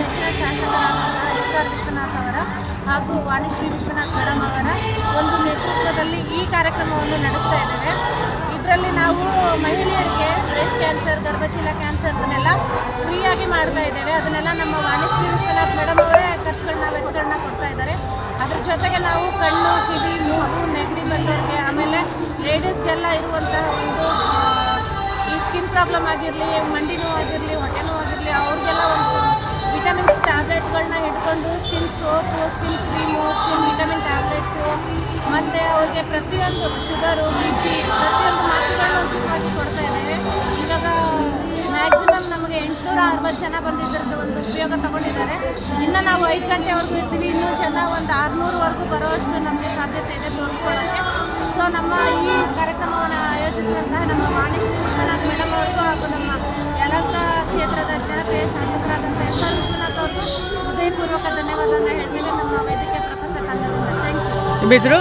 ನೆಚ್ಚಿನ ಶಾಸಕರಾದಂತಹ S R Vishwanath ಅವರ ಹಾಗೂ ವಾಣಿಶ್ರೀ ವಿಶ್ವನಾಥ್ ಮೇಡಮ್ ಅವರ ಒಂದು ನೇತೃತ್ವದಲ್ಲಿ ಈ ಕಾರ್ಯಕ್ರಮವನ್ನು ನಡೆಸ್ತಾ ಇದ್ದೇವೆ. ಇದರಲ್ಲಿ ನಾವು ಮಹಿಳೆಯರಿಗೆ ಬ್ರೆಸ್ಟ್ ಕ್ಯಾನ್ಸರ್ ಗರ್ಭಚೀಲ ಅದನ್ನೆಲ್ಲ ಫ್ರೀಯಾಗಿ ಮಾಡ್ತಾ ಇದ್ದೇವೆ. ಅದನ್ನೆಲ್ಲ ನಮ್ಮ ವಾಣಿಶ್ರೀ ವಿಶ್ವನಾಥ್ ಮೇಡಮ್ ಅವರೇ ಖರ್ಚುಗಳನ್ನ ವೆಚ್ಚಗಳನ್ನ ಕೊಡ್ತಾ ಇದ್ದಾರೆ. ಅದ್ರ ಜೊತೆಗೆ ನಾವು ಕಣ್ಣು, ಕಿವಿ, ಮೂಗು, ನೆಗಡಿ ಬಂದವರಿಗೆ, ಆಮೇಲೆ ಲೇಡೀಸ್ಗೆಲ್ಲ ಇರುವಂತಹ ಒಂದು ಈ ಸ್ಕಿನ್ ಪ್ರಾಬ್ಲಮ್ ಆಗಿರಲಿ, ಮಂಡಿ skin soap skin cream skin vitamin tablets ಮತ್ತು ಅವ್ರಿಗೆ ಪ್ರತಿಯೊಂದು ಶುಗರು ಬಿ ಪಿ ಪ್ರತಿಯೊಂದು ಮಾತುಗಳನ್ನು ಉಚಿತವಾಗಿ ಕೊಡ್ತಾ ಇದ್ದೇವೆ ಇವಾಗ ಮ್ಯಾಕ್ಸಿಮಮ್ ನಮಗೆ ಎಂಟುನೂರ ಅರವತ್ತು ಜನ ಬಂದಿದ್ದರದ್ದು ಒಂದು ಉಪಯೋಗ ತಗೊಂಡಿದ್ದಾರೆ. ಇನ್ನು ನಾವು ಐದು ಗಂಟೆವರೆಗೂ ಇರ್ತೀವಿ. ಇನ್ನೂ ಜನ ಒಂದು ಆರುನೂರವರೆಗೂ ಬರೋಷ್ಟು ನಮಗೆ ಸಾಧ್ಯತೆ ಇದೆ ತೋರಿಸ್ಕೊಳ್ಳೋಕ್ಕೆ ಸೊ ನಮ್ಮ ಈ ಕಾರ್ಯಕ್ರಮವನ್ನು ಆಯೋಜಿಸಿದಂತಹ ನಮ್ಮ ವಾಣಿಶ್ರೀ ವಿಶ್ವನಾಥ್ ಮೇಡಮ್ ಅವ್ರಿಗೂ ಹಾಗೂ ನಮ್ಮ ಯಲಹಂಕ ಕ್ಷೇತ್ರದ ಜನಪ್ರಿಯ ಶಾಸಕರಾದಂಥ ಎಸ್ ಆರ್ ವಿಶ್ವನಾಥ್ ಅವ್ರಿಗೂ ಹೃದಯಪೂರ್ವಕ ಧನ್ಯವಾದನ ನಿಮ್ಮ ಹೆಸರು